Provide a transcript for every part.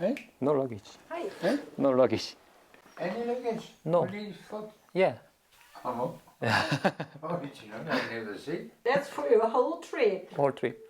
Eh? No luggage. Hi. Eh? No luggage. Any luggage? No. Only foot? Yeah. Oh. Original, I never see. That's for your whole trip. Whole trip.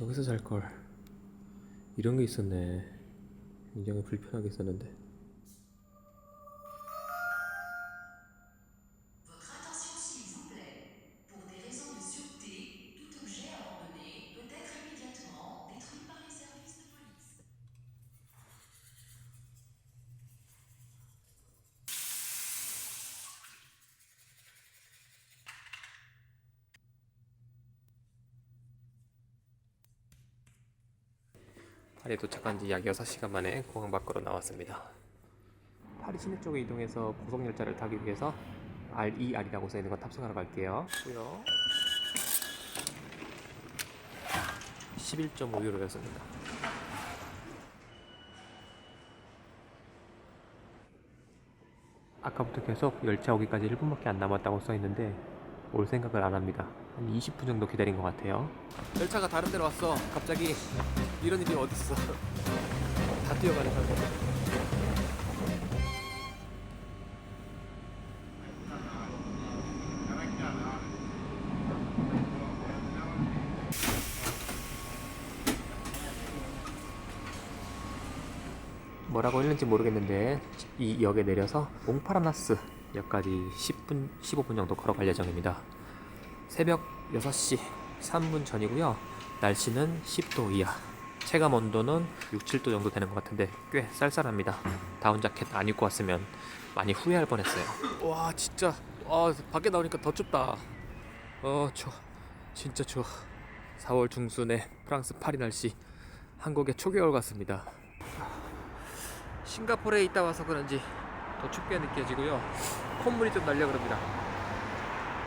여기서 잘 걸. 이런 게 있었네. 굉장히 불편하게 있었는데. 파리에 도착한 지 약 6시간 만에 공항 밖으로 나왔습니다. 파리 시내 쪽에 이동해서 고속 열차를 타기 위해서 RER이라고 써 있는 거 탑승하러 갈게요. 고요 11.5유로였습니다. 아까부터 계속 열차 오기까지 1분밖에 안 남았다고 써 있는데 올 생각을 안 합니다. 한 20분 정도 기다린 것 같아요. 열차가 다른 데로 왔어. 갑자기 이런 일이 어딨어. 다 뛰어가는 상태. 뭐라고 했는지 모르겠는데 이 역에 내려서 몽파라나스 역까지 10분, 15분 정도 걸어갈 예정입니다. 새벽 6시 3분 전이고요. 날씨는 10도 이하. 체감 온도는 6, 7도 정도 되는 것 같은데 꽤 쌀쌀합니다. 다운 자켓 안 입고 왔으면 많이 후회할 뻔했어요. 와 진짜 아 밖에 나오니까 더 춥다. 어 추워. 진짜 추워. 4월 중순에 프랑스 파리 날씨 한국의 초겨울 같습니다. 싱가포르에 있다 와서 그런지 더 춥게 느껴지고요. 콧물이 좀 날려 그럽니다.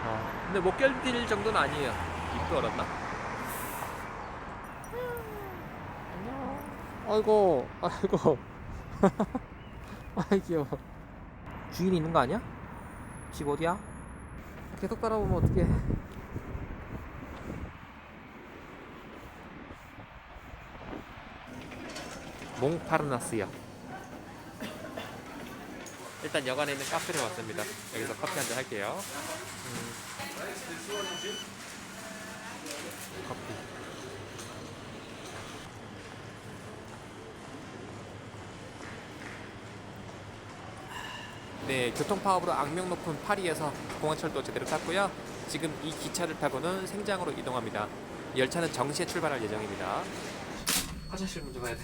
아, 근데 못 견딜 정도는 아니에요. 입도 얼었나? 아이고, 아이고. 아이 귀여워. 주인이 있는 거 아니야? 집 어디야? 계속 따라오면 어떡해. 몽파르나스역. 일단 여관에 있는 카페를 왔습니다. 여기서 커피 한 잔 할게요. 음. 커피. 네, 교통 파업으로 악명 높은 파리에서 공항철도 제대로 탔고요. 지금 이 기차를 타고는 생장으로 이동합니다. 열차는 정시에 출발할 예정입니다. 화장실 먼저 가야 돼.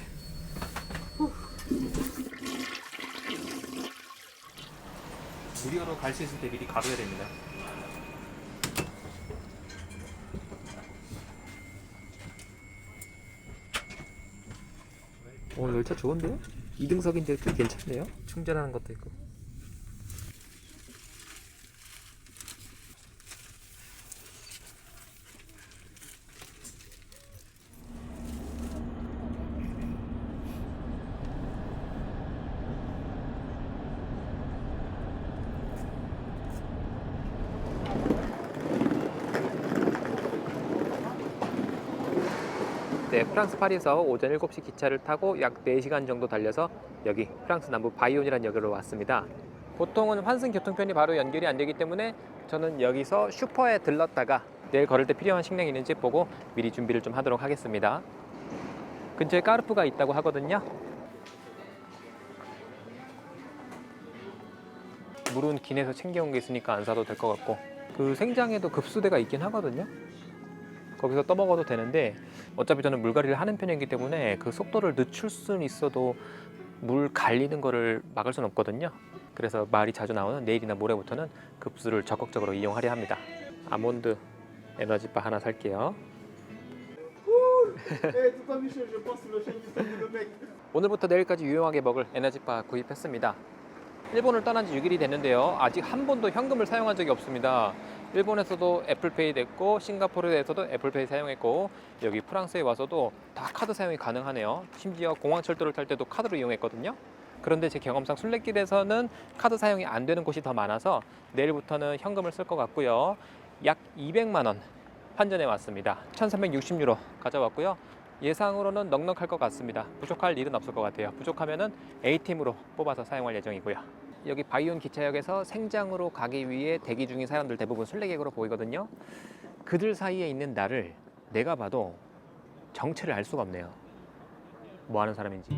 무료로 갈수 있을 때 미리 가둬야 됩니다. 오 어, 열차 좋은데요? 2등석인데 꽤 괜찮네요. 충전하는 것도 있고. 네, 프랑스 파리에서 오전 7시 기차를 타고 약 4시간 정도 달려서 여기 프랑스 남부 바이온이라는 역으로 왔습니다. 보통은 환승 교통편이 바로 연결이 안 되기 때문에 저는 여기서 슈퍼에 들렀다가 내일 걸을 때 필요한 식량이 있는지 보고 미리 준비를 좀 하도록 하겠습니다. 근처에 까르푸가 있다고 하거든요. 물은 기내에서 챙겨온 게 있으니까 안 사도 될 것 같고 그 생장에도 급수대가 있긴 하거든요. 거기서 떠먹어도 되는데 어차피 저는 물갈이를 하는 편이기 때문에 그 속도를 늦출 수는 있어도 물 갈리는 거를 막을 수는 없거든요. 그래서 말이 자주 나오는 내일이나 모레부터는 급수를 적극적으로 이용하려 합니다. 아몬드 에너지바 하나 살게요. 오늘부터 내일까지 유용하게 먹을 에너지바 구입했습니다. 일본을 떠난 지 6일이 됐는데요. 아직 한 번도 현금을 사용한 적이 없습니다. 일본에서도 애플페이 됐고 싱가포르에서도 애플페이 사용했고 여기 프랑스에 와서도 다 카드 사용이 가능하네요. 심지어 공항철도를 탈 때도 카드로 이용했거든요. 그런데 제 경험상 순례길에서는 카드 사용이 안 되는 곳이 더 많아서 내일부터는 현금을 쓸 것 같고요. 약 200만 원 환전해 왔습니다. 1360유로 가져왔고요. 예상으로는 넉넉할 것 같습니다. 부족할 일은 없을 것 같아요. 부족하면은 ATM으로 뽑아서 사용할 예정이고요. 여기 바이온 기차역에서 생장으로 가기 위해 대기 중인 사람들 대부분 순례객으로 보이거든요. 그들 사이에 있는 나를 내가 봐도 정체를 알 수가 없네요. 뭐 하는 사람인지.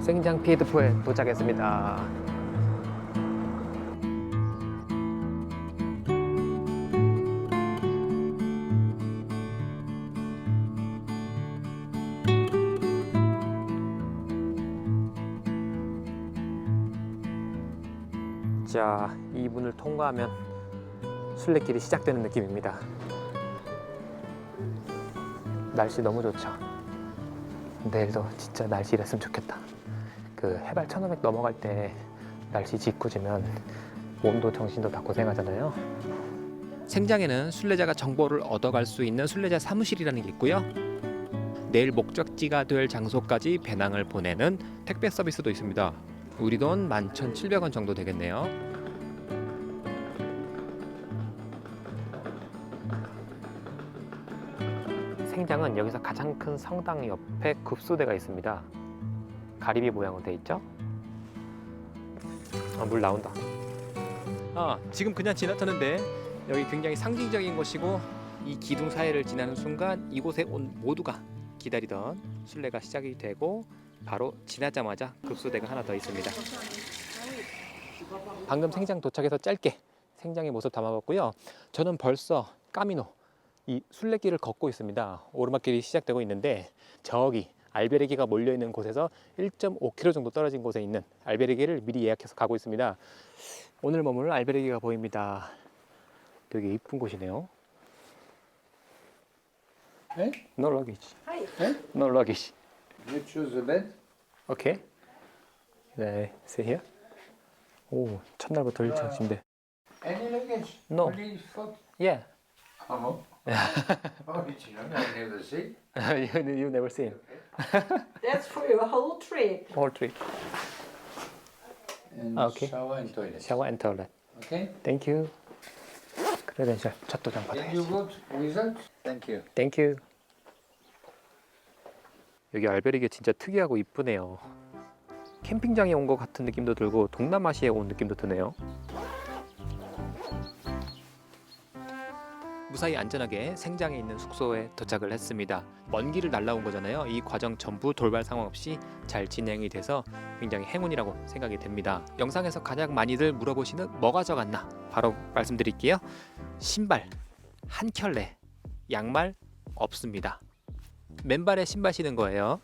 생장 피에드포에 도착했습니다. 통과하면 순례길이 시작되는 느낌입니다. 날씨 너무 좋죠. 내일도 진짜 날씨 이랬으면 좋겠다. 그 해발 1500 넘어갈 때 날씨 짓궂으면 몸도 정신도 다 고생하잖아요. 생장에는 순례자가 정보를 얻어갈 수 있는 순례자 사무실이라는 게 있고요. 내일 목적지가 될 장소까지 배낭을 보내는 택배 서비스도 있습니다. 우리 돈 11,700원 정도 되겠네요. 생장은 여기서 가장 큰 성당 옆에 급소대가 있습니다. 가리비 모양으로 돼 있죠? 아, 물 나온다. 아, 지금 그냥 지나쳤는데 여기 굉장히 상징적인 곳이고 이 기둥 사이를 지나는 순간 이곳에 온 모두가 기다리던 순례가 시작이 되고 바로 지나자마자 급소대가 하나 더 있습니다. 방금 생장 도착해서 짧게 생장의 모습 담아봤고요. 저는 벌써 까미노 이 순례길을 걷고 있습니다. 오르막길이 시작되고 있는데 저기 알베르기가 몰려 있는 곳에서 1.5km 정도 떨어진 곳에 있는 알베르기를 미리 예약해서 가고 있습니다. 오늘 머물 알베르기가 보입니다. 되게 이쁜 곳이네요. 네? No luggage. Hi. No luggage. You choose the bed? 오케이. 네, sit here. 오, 첫날부터 1층 침대. Any luggage? No. Only foot? Yeah. Oh. Original, I never see. you, you never seen. That's for your whole trip. Whole trip. And Ah, okay. shower and toilet. Shower and toilet. Okay? Thank you. 크레덴셜 첫 도장 Can you 받아야지. go without? Thank you. Thank you. 여기 알베르게 진짜 특이하고 이쁘네요. 캠핑장에 온 것 같은 느낌도 들고 동남아시아에 온 느낌도 드네요. 무사히 안전하게 생장에 있는 숙소에 도착을 했습니다. 먼 길을 날라온 거잖아요. 이 과정 전부 돌발 상황 없이 잘 진행이 돼서 굉장히 행운이라고 생각이 됩니다. 영상에서 가장 많이들 물어보시는 뭐 가져갔나? 바로 말씀드릴게요. 신발 한 켤레, 양말 없습니다. 맨발에 신발 신은 거예요.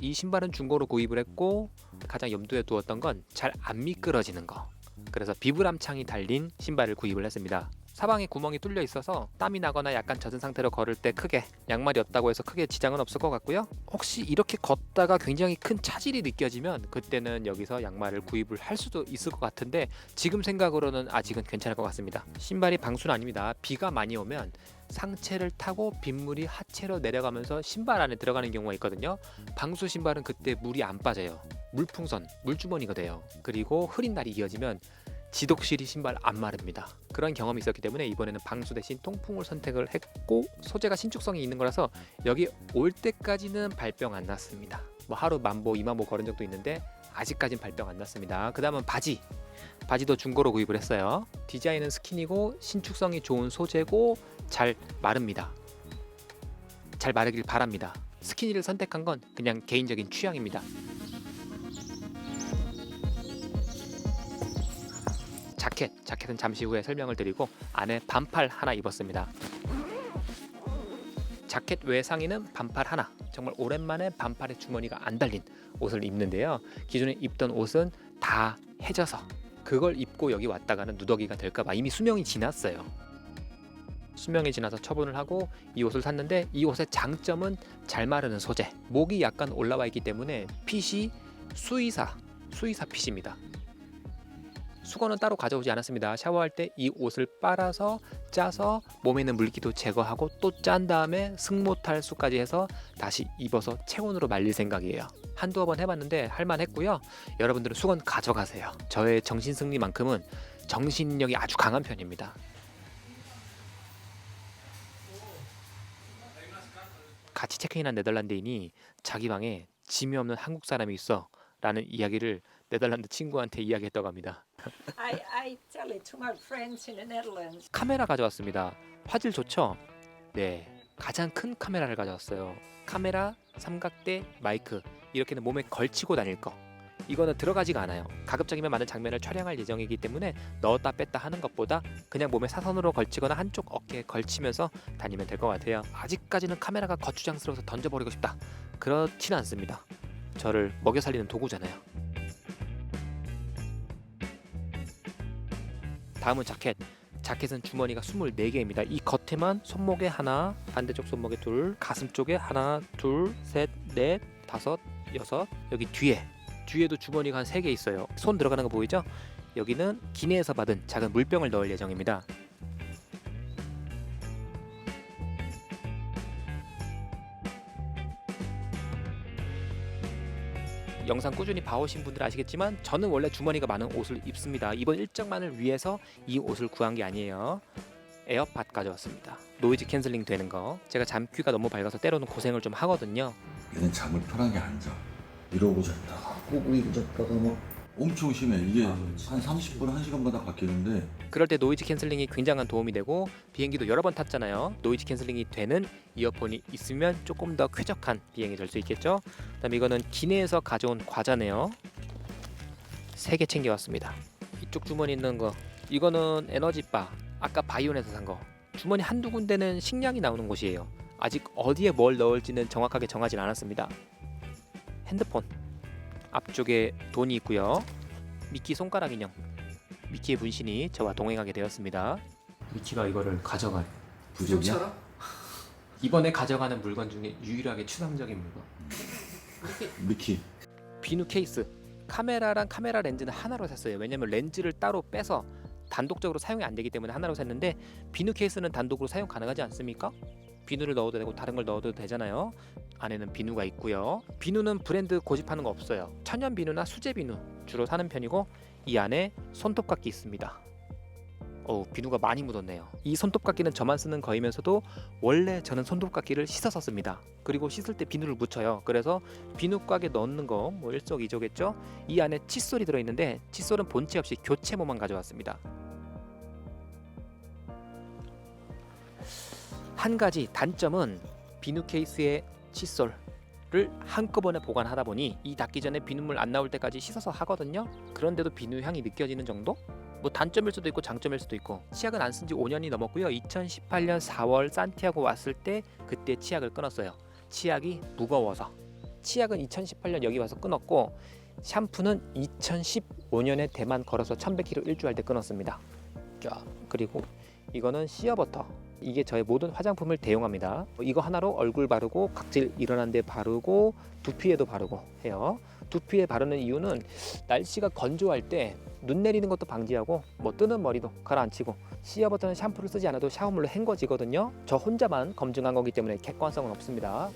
이 신발은 중고로 구입을 했고 가장 염두에 두었던 건 잘 안 미끄러지는 거. 그래서 비브람 창이 달린 신발을 구입을 했습니다. 사방에 구멍이 뚫려 있어서 땀이 나거나 약간 젖은 상태로 걸을 때 크게 양말이 없다고 해서 크게 지장은 없을 것 같고요. 혹시 이렇게 걷다가 굉장히 큰 차질이 느껴지면 그때는 여기서 양말을 구입을 할 수도 있을 것 같은데 지금 생각으로는 아직은 괜찮을 것 같습니다. 신발이 방수는 아닙니다. 비가 많이 오면 상체를 타고 빗물이 하체로 내려가면서 신발 안에 들어가는 경우가 있거든요. 방수 신발은 그때 물이 안 빠져요. 물풍선, 물주머니가 돼요. 그리고 흐린 날이 이어지면 지독실이 신발 안 마릅니다. 그런 경험이 있었기 때문에 이번에는 방수 대신 통풍을 선택을 했고 소재가 신축성이 있는 거라서 여기 올 때까지는 발병 안 났습니다. 뭐 하루 만보, 이만보 걸은 적도 있는데 아직까진 발병 안 났습니다. 그 다음은 바지. 바지도 중고로 구입을 했어요. 디자인은 스킨이고 신축성이 좋은 소재고 잘 마릅니다. 잘 마르길 바랍니다. 스키니를 선택한 건 그냥 개인적인 취향입니다. 자켓, 자켓은 잠시 후에 설명을 드리고 안에 반팔 하나 입었습니다. 자켓 외 상의는 반팔 하나. 정말 오랜만에 반팔에 주머니가 안 달린 옷을 입는데요. 기존에 입던 옷은 다 해져서 그걸 입고 여기 왔다가는 누더기가 될까봐 이미 수명이 지났어요. 수명이 지나서 처분을 하고 이 옷을 샀는데 이 옷의 장점은 잘 마르는 소재. 목이 약간 올라와 있기 때문에 핏이 수의사, 수의사 핏입니다. 수건은 따로 가져오지 않았습니다. 샤워할 때 이 옷을 빨아서 짜서 몸에 있는 물기도 제거하고 또 짠 다음에 승모탈수까지 해서 다시 입어서 체온으로 말릴 생각이에요. 한두어 번 해봤는데 할만했고요. 여러분들은 수건 가져가세요. 저의 정신승리만큼은 정신력이 아주 강한 편입니다. 같이 체크인한 네덜란드인이 자기 방에 짐이 없는 한국 사람이 있어 라는 이야기를 네덜란드 친구한테 이야기했다고 합니다. 카메라 가져왔습니다. 화질 좋죠? 네. 가장 큰 카메라를 가져왔어요. 카메라, 삼각대, 마이크 이렇게는 몸에 걸치고 다닐 거. 이거는 들어가지가 않아요. 가급적이면 많은 장면을 촬영할 예정이기 때문에 넣었다 뺐다 하는 것보다 그냥 몸에 사선으로 걸치거나 한쪽 어깨에 걸치면서 다니면 될 것 같아요. 아직까지는 카메라가 거추장스러워서 던져버리고 싶다. 그렇진 않습니다. 저를 먹여 살리는 도구잖아요. 다음은 자켓. 자켓은 주머니가 24개입니다. 이 겉에만 손목에 하나, 반대쪽 손목에 둘, 가슴 쪽에 하나, 둘, 셋, 넷, 다섯, 여섯. 여기 뒤에 뒤에도 주머니가 한 3개 있어요. 손 들어가는 거 보이죠? 여기는 기내에서 받은 작은 물병을 넣을 예정입니다. 영상 꾸준히 봐오신 분들 아시겠지만 저는 원래 주머니가 많은 옷을 입습니다. 이번 일정만을 위해서 이 옷을 구한 게 아니에요. 에어팟 가져왔습니다. 노이즈 캔슬링 되는 거. 제가 잠귀가 너무 밝아서 때로는 고생을 좀 하거든요. 얘는 잠을 편하게 안 자. 이러고 잤다가 꼬부리고 잤다가 막 엄청 심해. 이게 한 30분, 1시간마다 바뀌는데 그럴 때 노이즈 캔슬링이 굉장한 도움이 되고 비행기도 여러 번 탔잖아요. 노이즈 캔슬링이 되는 이어폰이 있으면 조금 더 쾌적한 비행이 될 수 있겠죠. 그다음에 이거는 기내에서 가져온 과자네요. 세 개 챙겨왔습니다. 이쪽 주머니 있는 거 이거는 에너지바 아까 바이온에서 산 거. 주머니 한두 군데는 식량이 나오는 곳이에요. 아직 어디에 뭘 넣을지는 정확하게 정하진 않았습니다. 핸드폰 앞쪽에 돈이 있고요. 미끼 손가락 인형 미키의 분신이 저와 동행하게 되었습니다. 미키가 이거를 가져갈 부적이야? 이번에 가져가는 물건 중에 유일하게 추상적인 물건. 미키. 비누 케이스. 카메라랑 카메라 렌즈는 하나로 샀어요. 왜냐면 렌즈를 따로 빼서 단독적으로 사용이 안 되기 때문에 하나로 샀는데 비누 케이스는 단독으로 사용 가능하지 않습니까? 비누를 넣어도 되고 다른 걸 넣어도 되잖아요. 안에는 비누가 있고요. 비누는 브랜드 고집하는 거 없어요. 천연 비누나 수제 비누 주로 사는 편이고 이 안에 손톱깎이 있습니다. 어우 비누가 많이 묻었네요. 이 손톱깎이는 저만 쓰는 거이면서도 원래 저는 손톱깎이를 씻어서 씁니다. 그리고 씻을 때 비누를 묻혀요. 그래서 비누곽에 넣는 거 뭐 일석이조겠죠. 이 안에 칫솔이 들어있는데 칫솔은 본체 없이 교체 모만 가져왔습니다. 한 가지 단점은 비누 케이스의 칫솔을 한꺼번에 보관하다 보니 이 닦기 전에 비눗물 안 나올 때까지 씻어서 하거든요. 그런데도 비누 향이 느껴지는 정도? 뭐 단점일 수도 있고 장점일 수도 있고 치약은 안 쓴 지 5년이 넘었고요. 2018년 4월 산티아고 왔을 때 그때 치약을 끊었어요. 치약이 무거워서 치약은 2018년 여기 와서 끊었고 샴푸는 2015년에 대만 걸어서 1100km 일주할 때 끊었습니다. 자 그리고 이거는 시어버터 이게 저의 모든 화장품을 대용합니다. 이거 하나로 얼굴 바르고 각질 일어난 데 바르고 두피에도 바르고 해요. 두피에 바르는 이유는 날씨가 건조할 때 눈 내리는 것도 방지하고 뭐 뜨는 머리도 가라앉히고 시어버터는 샴푸를 쓰지 않아도 샤워물로 헹궈지거든요. 저 혼자만 검증한 거기 때문에 객관성은 없습니다.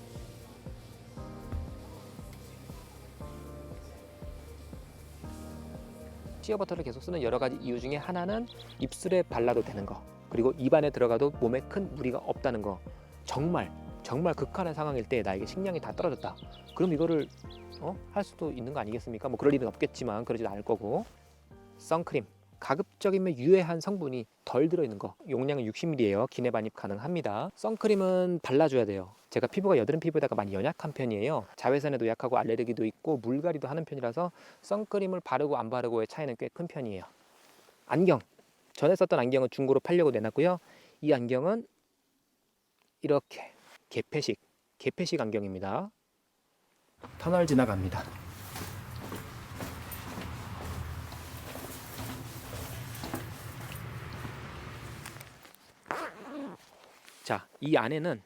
시어버터를 계속 쓰는 여러 가지 이유 중에 하나는 입술에 발라도 되는 거 그리고 입안에 들어가도 몸에 큰 무리가 없다는 거. 정말 정말 극한의 상황일 때 나에게 식량이 다 떨어졌다. 그럼 이거를 어? 할 수도 있는 거 아니겠습니까? 뭐 그럴 일은 없겠지만 그러지도 않을 거고. 선크림. 가급적이면 유해한 성분이 덜 들어있는 거. 용량은 60ml예요 기내 반입 가능합니다. 선크림은 발라줘야 돼요. 제가 피부가 여드름 피부에다가 많이 연약한 편이에요. 자외선에도 약하고 알레르기도 있고 물갈이도 하는 편이라서 선크림을 바르고 안 바르고의 차이는 꽤 큰 편이에요. 안경. 전에 썼던 안경은 중고로 팔려고 내놨고요. 이 안경은 이렇게 개폐식, 개폐식 안경입니다. 터널 지나갑니다. 자, 이 안에는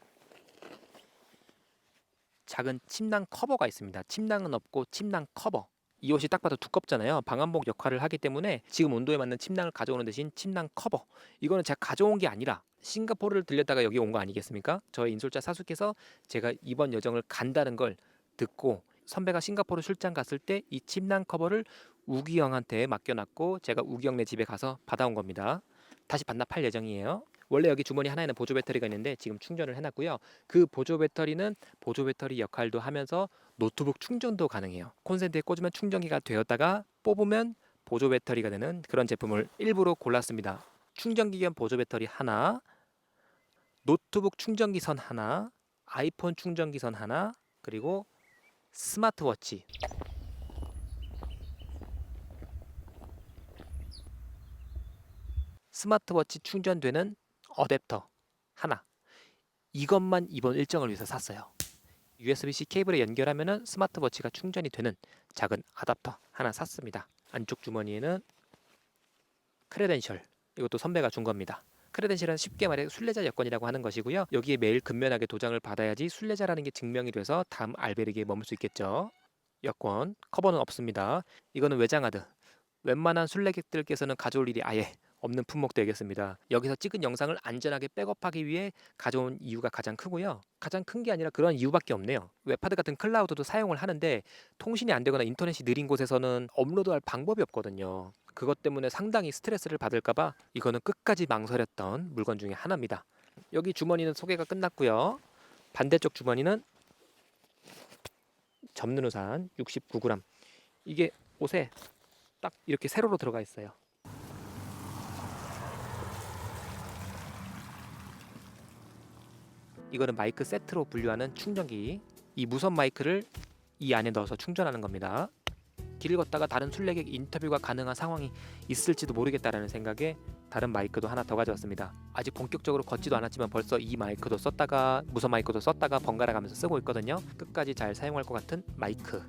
작은 침낭 커버가 있습니다. 침낭은 없고 침낭 커버. 이 옷이 딱 봐도 두껍잖아요. 방한복 역할을 하기 때문에 지금 온도에 맞는 침낭을 가져오는 대신 침낭 커버. 이거는 제가 가져온 게 아니라 싱가포르를 들렸다가 여기 온 거 아니겠습니까? 저의 인솔자 사수께서 제가 이번 여정을 간다는 걸 듣고 선배가 싱가포르 출장 갔을 때 이 침낭 커버를 우기 형한테 맡겨놨고 제가 우기 형네 집에 가서 받아온 겁니다. 다시 반납할 예정이에요. 원래 여기 주머니 하나에는 보조 배터리가 있는데 지금 충전을 해놨고요. 그 보조 배터리는 보조 배터리 역할도 하면서 노트북 충전도 가능해요. 콘센트에 꽂으면 충전기가 되었다가 뽑으면 보조 배터리가 되는 그런 제품을 일부러 골랐습니다. 충전기 겸 보조 배터리 하나, 노트북 충전기 선 하나, 아이폰 충전기 선 하나, 그리고 스마트워치. 스마트워치 충전되는 어댑터 하나. 이것만 이번 일정을 위해서 샀어요. USB-C 케이블에 연결하면은 스마트워치가 충전이 되는 작은 아답터 하나 샀습니다. 안쪽 주머니에는 크레덴셜 이것도 선배가 준 겁니다. 크레덴셜은 쉽게 말해 순례자 여권이라고 하는 것이고요. 여기에 매일 근면하게 도장을 받아야지 순례자라는 게 증명이 돼서 다음 알베르기에 머물 수 있겠죠. 여권 커버는 없습니다. 이거는 외장하드. 웬만한 순례객들께서는 가져올 일이 아예 없는 품목 되겠습니다. 여기서 찍은 영상을 안전하게 백업하기 위해 가져온 이유가 가장 크고요. 가장 큰 게 아니라 그런 이유밖에 없네요. 웹하드 같은 클라우드도 사용을 하는데 통신이 안 되거나 인터넷이 느린 곳에서는 업로드할 방법이 없거든요. 그것 때문에 상당히 스트레스를 받을까봐 이거는 끝까지 망설였던 물건 중에 하나입니다. 여기 주머니는 소개가 끝났고요. 반대쪽 주머니는 접는 우산 69g. 이게 옷에 딱 이렇게 세로로 들어가 있어요. 이거는 마이크 세트로 분류하는 충전기. 이 무선 마이크를 이 안에 넣어서 충전하는 겁니다. 길을 걷다가 다른 순례객 인터뷰가 가능한 상황이 있을지도 모르겠다라는 생각에 다른 마이크도 하나 더 가져왔습니다. 아직 본격적으로 걷지도 않았지만 벌써 이 마이크도 썼다가 무선 마이크도 썼다가 번갈아 가면서 쓰고 있거든요. 끝까지 잘 사용할 것 같은 마이크.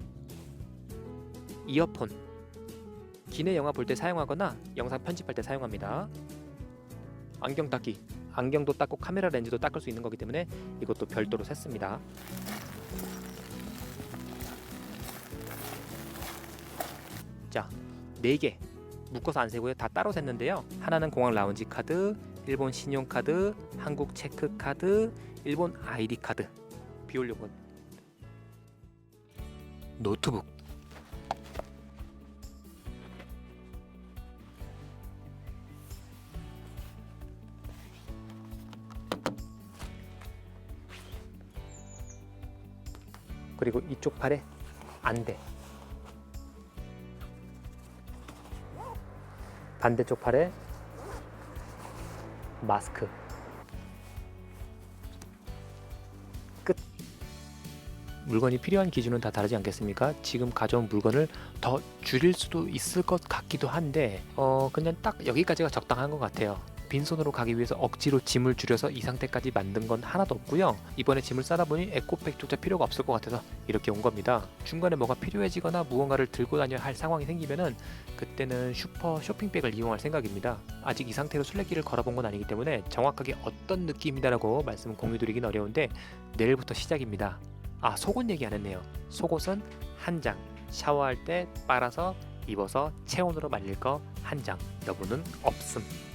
이어폰. 기내 영화 볼 때 사용하거나 영상 편집할 때 사용합니다. 안경 닦기. 안경도 닦고 카메라 렌즈도 닦을 수 있는 거기 때문에 이것도 별도로 샜습니다. 자, 네개 묶어서 안 세고요. 다 따로 샜는데요. 하나는 공항 라운지 카드, 일본 신용 카드, 한국 체크 카드, 일본 아이디 카드. 비올려고 노트북. 그리고 이쪽 팔에 안대. 반대쪽 팔에 마스크. 끝. 물건이 필요한 기준은 다 다르지 않겠습니까? 지금 가져온 물건을 더 줄일 수도 있을 것 같기도 한데, 어, 그냥 딱 여기까지가 적당한 것 같아요. 빈손으로 가기 위해서 억지로 짐을 줄여서 이 상태까지 만든 건 하나도 없고요. 이번에 짐을 싸다 보니 에코백조차 필요가 없을 것 같아서 이렇게 온 겁니다. 중간에 뭐가 필요해지거나 무언가를 들고 다녀야 할 상황이 생기면은 그때는 슈퍼 쇼핑백을 이용할 생각입니다. 아직 이 상태로 순례길을 걸어본 건 아니기 때문에 정확하게 어떤 느낌이다라고 말씀 공유드리긴 어려운데 내일부터 시작입니다. 아 속옷 얘기 안 했네요. 속옷은 한 장. 샤워할 때 빨아서 입어서 체온으로 말릴 거 한 장. 여부는 없음.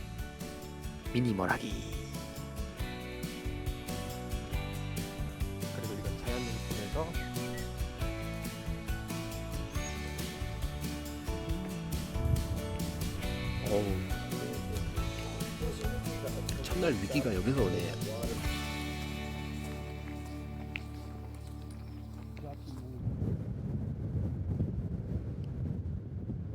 미니멀하기. 그리고 이건 자연을 보면서 어우. 첫날 위기가 여기서 오네.